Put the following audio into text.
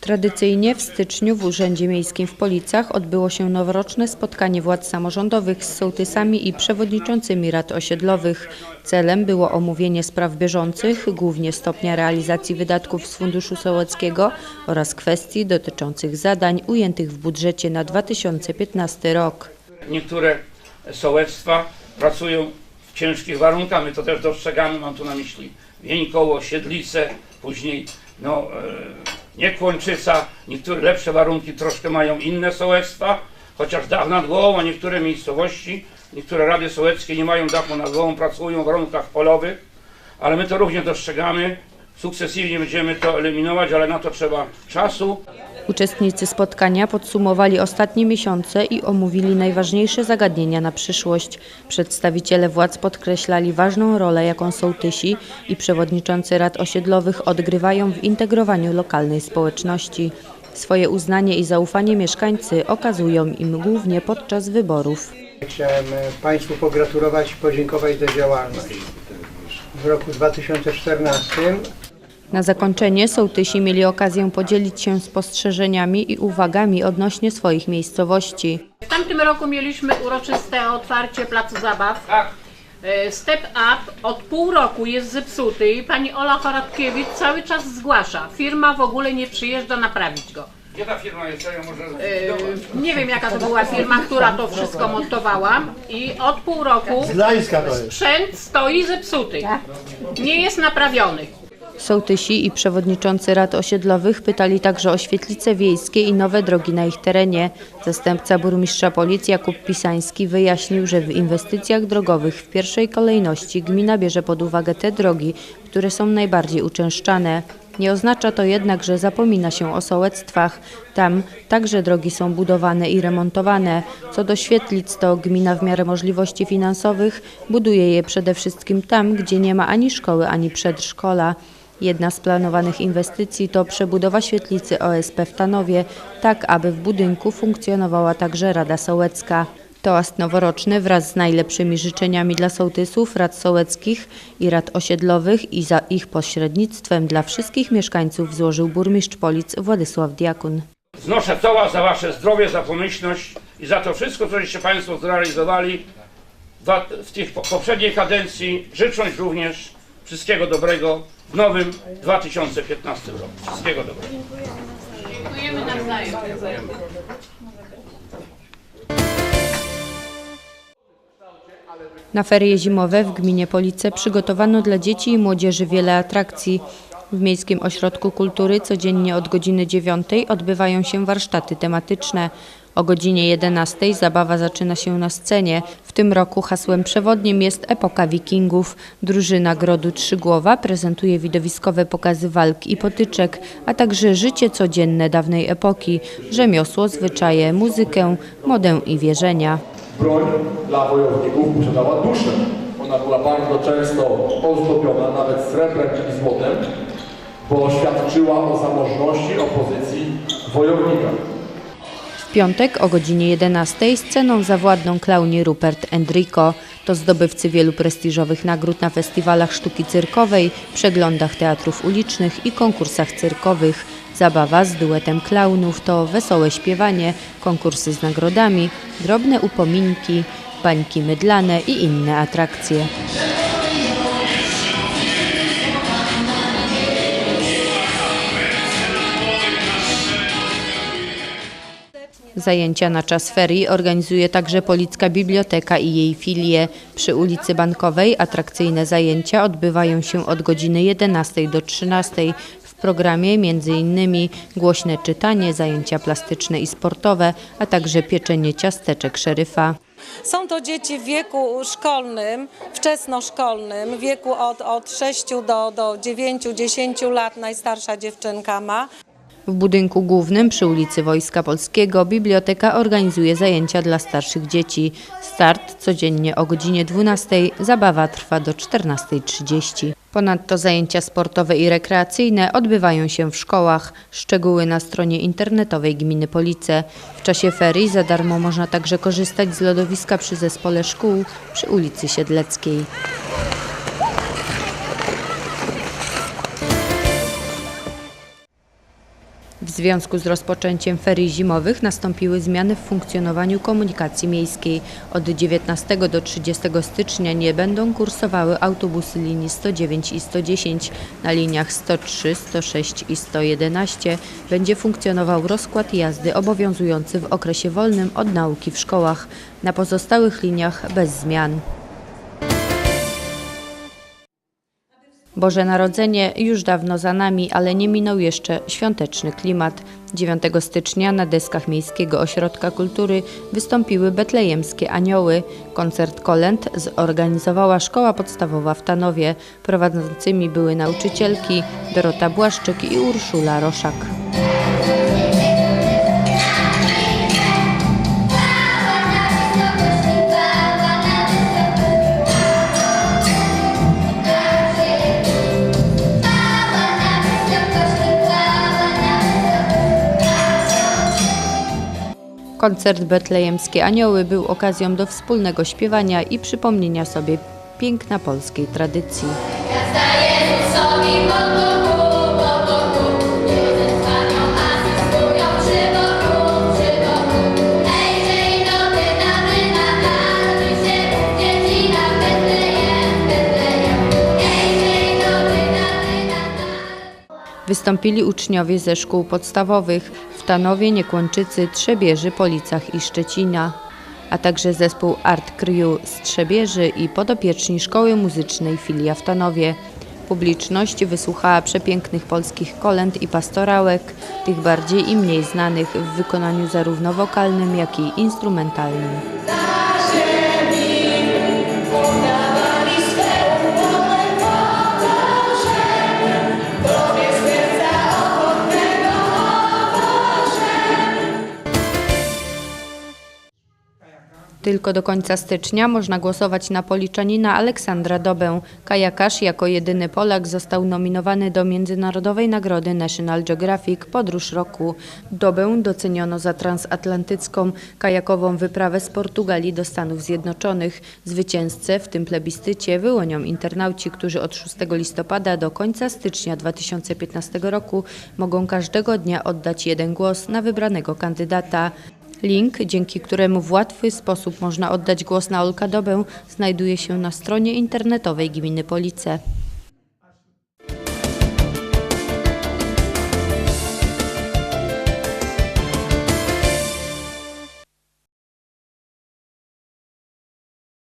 Tradycyjnie w styczniu w Urzędzie Miejskim w Policach odbyło się noworoczne spotkanie władz samorządowych z sołtysami i przewodniczącymi rad osiedlowych. Celem było omówienie spraw bieżących, głównie stopnia realizacji wydatków z Funduszu Sołeckiego oraz kwestii dotyczących zadań ujętych w budżecie na 2015 rok. Niektóre sołectwa pracują w ciężkich warunkach, my to też dostrzegamy, mam tu na myśli Wieńkoło, Siedlice, później no, e, Niekłończyca, niektóre lepsze warunki troszkę mają inne sołectwa, chociaż dach nad głową, a niektóre miejscowości, niektóre rady sołeckie nie mają dachu nad głową, pracują w warunkach polowych, ale my to również dostrzegamy, sukcesywnie będziemy to eliminować, ale na to trzeba czasu, Uczestnicy spotkania podsumowali ostatnie miesiące i omówili najważniejsze zagadnienia na przyszłość. Przedstawiciele władz podkreślali ważną rolę, jaką sołtysi i przewodniczący rad osiedlowych odgrywają w integrowaniu lokalnej społeczności. Swoje uznanie i zaufanie mieszkańcy okazują im głównie podczas wyborów. Chciałem e, Państwu pogratulować i podziękować za działalność. W roku 2014 Na zakończenie sołtysi mieli okazję podzielić się spostrzeżeniami i uwagami odnośnie swoich miejscowości. W tamtym roku mieliśmy uroczyste otwarcie placu zabaw. tak, E, Step Up od pół roku jest zepsuty i pani Ola Choratkiewicz cały czas zgłasza. Firma w ogóle nie przyjeżdża naprawić go. gdzie ta firma jest, ja może E, Nie wiem jaka to była firma, która to wszystko montowała i od pół roku sprzęt stoi zepsuty. Nie jest naprawiony. Sołtysi i przewodniczący rad osiedlowych pytali także o świetlice wiejskie i nowe drogi na ich terenie. Zastępca burmistrza Polic Jakub Pisański wyjaśnił, że w inwestycjach drogowych w pierwszej kolejności gmina bierze pod uwagę te drogi, które są najbardziej uczęszczane. Nie oznacza to jednak, że zapomina się o sołectwach. Tam także drogi są budowane i remontowane. Co do świetlic, to gmina w miarę możliwości finansowych buduje je przede wszystkim tam, gdzie nie ma ani szkoły, ani przedszkola. Jedna z planowanych inwestycji to przebudowa świetlicy OSP w Tanowie, tak aby w budynku funkcjonowała także Rada Sołecka. Toast noworoczny wraz z najlepszymi życzeniami dla sołtysów, rad sołeckich i rad osiedlowych i za ich pośrednictwem dla wszystkich mieszkańców złożył burmistrz Polic Władysław Diakun. Znoszę czoła za wasze zdrowie, za pomyślność i za to wszystko, co żeście Państwo zrealizowali wa- w tych po- poprzedniej kadencji, życząc również wszystkiego dobrego w nowym 2015 roku. Wszystkiego dobrego. Dziękujemy nawzajem. Na ferie zimowe w gminie Police przygotowano dla dzieci i młodzieży wiele atrakcji. W Miejskim Ośrodku Kultury codziennie od godziny 9 odbywają się warsztaty tematyczne. O godzinie 11 zabawa zaczyna się na scenie. W tym roku hasłem przewodnim jest epoka wikingów. Drużyna Grodu Trzygłowa prezentuje widowiskowe pokazy walk i potyczek, a także życie codzienne dawnej epoki, rzemiosło, zwyczaje, muzykę, modę i wierzenia. broń dla wojowników posiadała duszę. Ona była bardzo często ozdobiona nawet srebrem i złotem, bo świadczyła o zamożności opozycji wojownika. W piątek o godzinie 11 sceną zawładną klauni Rupert Enrico. To zdobywcy wielu prestiżowych nagród na festiwalach sztuki cyrkowej, przeglądach teatrów ulicznych i konkursach cyrkowych. Zabawa z duetem klaunów to wesołe śpiewanie, konkursy z nagrodami, drobne upominki, bańki mydlane i inne atrakcje. Zajęcia na czas ferii organizuje także Policka Biblioteka i jej filie. Przy ulicy Bankowej atrakcyjne zajęcia odbywają się od godziny 11 do 13. W programie m.in. głośne czytanie, zajęcia plastyczne i sportowe, a także pieczenie ciasteczek szeryfa. Są to dzieci w wieku szkolnym, wczesnoszkolnym, wieku od, od 6 do, do 9-10 lat najstarsza dziewczynka ma. W budynku głównym przy ulicy Wojska Polskiego biblioteka organizuje zajęcia dla starszych dzieci. Start codziennie o godzinie 12, zabawa trwa do 14.30. Ponadto zajęcia sportowe i rekreacyjne odbywają się w szkołach. Szczegóły na stronie internetowej Gminy Police. W czasie ferii za darmo można także korzystać z lodowiska przy zespole szkół przy ulicy Siedleckiej. W związku z rozpoczęciem ferii zimowych nastąpiły zmiany w funkcjonowaniu komunikacji miejskiej. Od 19 do 30 stycznia nie będą kursowały autobusy linii 109 i 110. Na liniach 103, 106 i 111 będzie funkcjonował rozkład jazdy obowiązujący w okresie wolnym od nauki w szkołach. Na pozostałych liniach bez zmian. Boże Narodzenie już dawno za nami, ale nie minął jeszcze świąteczny klimat. 9 stycznia na deskach Miejskiego Ośrodka Kultury wystąpiły betlejemskie anioły. Koncert kolęd zorganizowała Szkoła Podstawowa w Tanowie. Prowadzącymi były nauczycielki Dorota Błaszczyk i Urszula Roszak. Koncert Betlejemskie Anioły był okazją do wspólnego śpiewania i przypomnienia sobie piękna polskiej tradycji. Wystąpili uczniowie ze szkół podstawowych w Tanowie, Niekłączycy, Trzebieży, Policach i Szczecina, a także zespół Art Crew z Trzebieży i podopieczni Szkoły Muzycznej Filia w Tanowie. Publiczność wysłuchała przepięknych polskich kolęd i pastorałek, tych bardziej i mniej znanych w wykonaniu zarówno wokalnym, jak i instrumentalnym. Tylko do końca stycznia można głosować na policzanina Aleksandra Dobę. Kajakarz jako jedyny Polak został nominowany do Międzynarodowej Nagrody National Geographic Podróż Roku. Dobę doceniono za transatlantycką kajakową wyprawę z Portugalii do Stanów Zjednoczonych. Zwycięzcę w tym plebiscycie wyłonią internauci, którzy od 6 listopada do końca stycznia 2015 roku mogą każdego dnia oddać jeden głos na wybranego kandydata. Link, dzięki któremu w łatwy sposób można oddać głos na Olka Dobę, znajduje się na stronie internetowej Gminy Police.